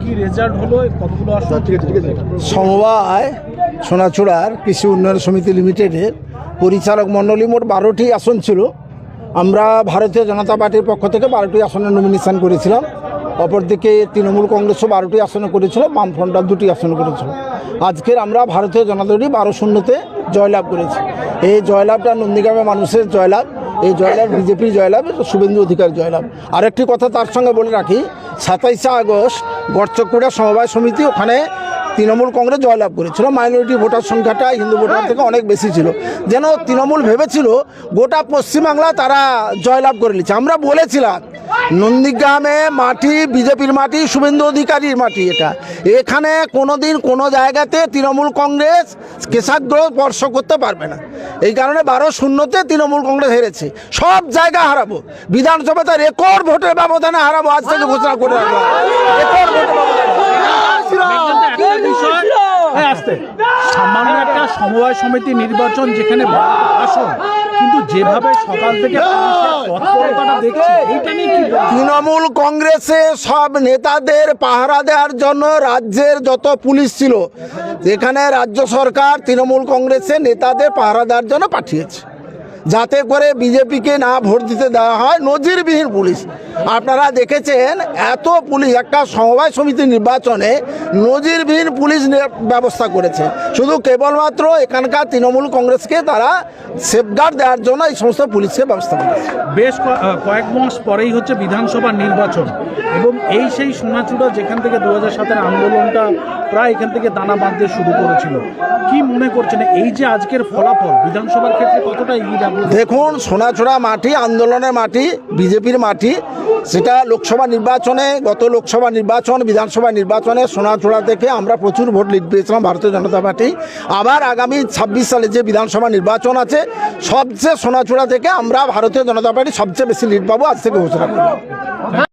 কি রেজাল্ট হলো? কতগুলো আসন সমবায় সোনাচূড়ার কৃষি উন্নয়ন সমিতি লিমিটেডের পরিচালক মণ্ডলী মোট বারোটি আসন ছিল। আমরা ভারতীয় জনতা পার্টির পক্ষ থেকে বারোটি আসনে নমিনেশন করেছিলাম। অপরদিকে তৃণমূল কংগ্রেসও বারোটি আসনে করেছিল বামফ্রন্টরা দুটি আসন করেছিল। আজকের আমরা ভারতীয় জনতা বারো শূন্যতে জয়লাভ করেছি। এই জয়লাভটা নন্দীগ্রামের মানুষের জয়লাভ, এই জয়লাভ বিজেপির জয়লাভ শুভেন্দু অধিকার জয়লাভ। আরেকটি কথা তার সঙ্গে বলে রাখি, সাতাইশে আগস্ট গড়চকুড়া সমবায় সমিতি ওখানে তৃণমূল কংগ্রেস জয়লাভ করেছিল। মাইনরিটি ভোটার সংখ্যাটা হিন্দু ভোটার থেকে অনেক বেশি ছিল। যেন তৃণমূল ভেবেছিল গোটা পশ্চিমবাংলা তারা জয়লাভ করে নিচ্ছে। আমরা বলেছিলাম নন্দীগ্রামে মাটি, বিজেপির মাটি, শুভেন্দু অধিকারীর মাটি এটা। এখানে কোনোদিন কোনো জায়গাতে তৃণমূল কংগ্রেস কেশাগ্র স্পর্শ করতে পারবে না। এই কারণে বারো শূন্যতে তৃণমূল কংগ্রেস হেরেছে। সব জায়গা হারাবো। বিধানসভাতে রেকর্ড ভোটের ব্যবধানে হারাবো আজ থেকে ঘোষণা করে এই আসতে। সামান্য একটা সমবায় সমিতি নির্বাচন যেখানে আসন। কিন্তু যেভাবে সকাল থেকে তৎপরতাটা দেখছি এইটা নিয়ে কি তৃণমূল কংগ্রেসে সব নেতাদের পাহারা দেওয়ার জন্য রাজ্যের যত পুলিশ ছিল এখানে রাজ্য সরকার তৃণমূল কংগ্রেসে নেতাদের পাহারা দেওয়ার জন্য পাঠিয়েছে। যাতে করে বিজেপিকে না ভোট দিতে দেওয়া হয়, নজিরবিহীন পুলিশ। আপনারা দেখেছেন, এত পুলিশ, একটা সমবায় সমিতি নির্বাচনে নজিরবিহীন পুলিশ ব্যবস্থা করেছে। শুধু কেবলমাত্র এখানকার তৃণমূল কংগ্রেসকে তারা সেফগার্ড দেওয়ার জন্য এই সমস্ত পুলিশকে ব্যবস্থা করেছে। বেশ কয়েক মাস পরেই হচ্ছে বিধানসভা নির্বাচন এবং এই সেই সোনাচূড়া যেখান থেকে দু হাজার আন্দোলনটা প্রায় এখান থেকে দানা বাঁধতে শুরু করেছিল। কি মনে করছেন? এই যে আজকের ফলাফল, বিধানসভার ক্ষেত্রে কতটা যাবে? দেখুন সোনাছোড়া মাটি, আন্দোলনের মাটি, বিজেপির মাটি, সেটা লোকসভা নির্বাচনে, গত লোকসভা নির্বাচন, বিধানসভা নির্বাচনে সোনাচোড়া থেকে আমরা প্রচুর ভোট লিড পেয়েছিলাম ভারতীয় জনতা পার্টি। আবার আগামী ছাব্বিশ সালে যে বিধানসভা নির্বাচন আছে, সবচেয়ে সোনাচোড়া থেকে আমরা ভারতীয় জনতা পার্টি সবচেয়ে বেশি লিড পাবো আজ থেকে ঘোষণা করলাম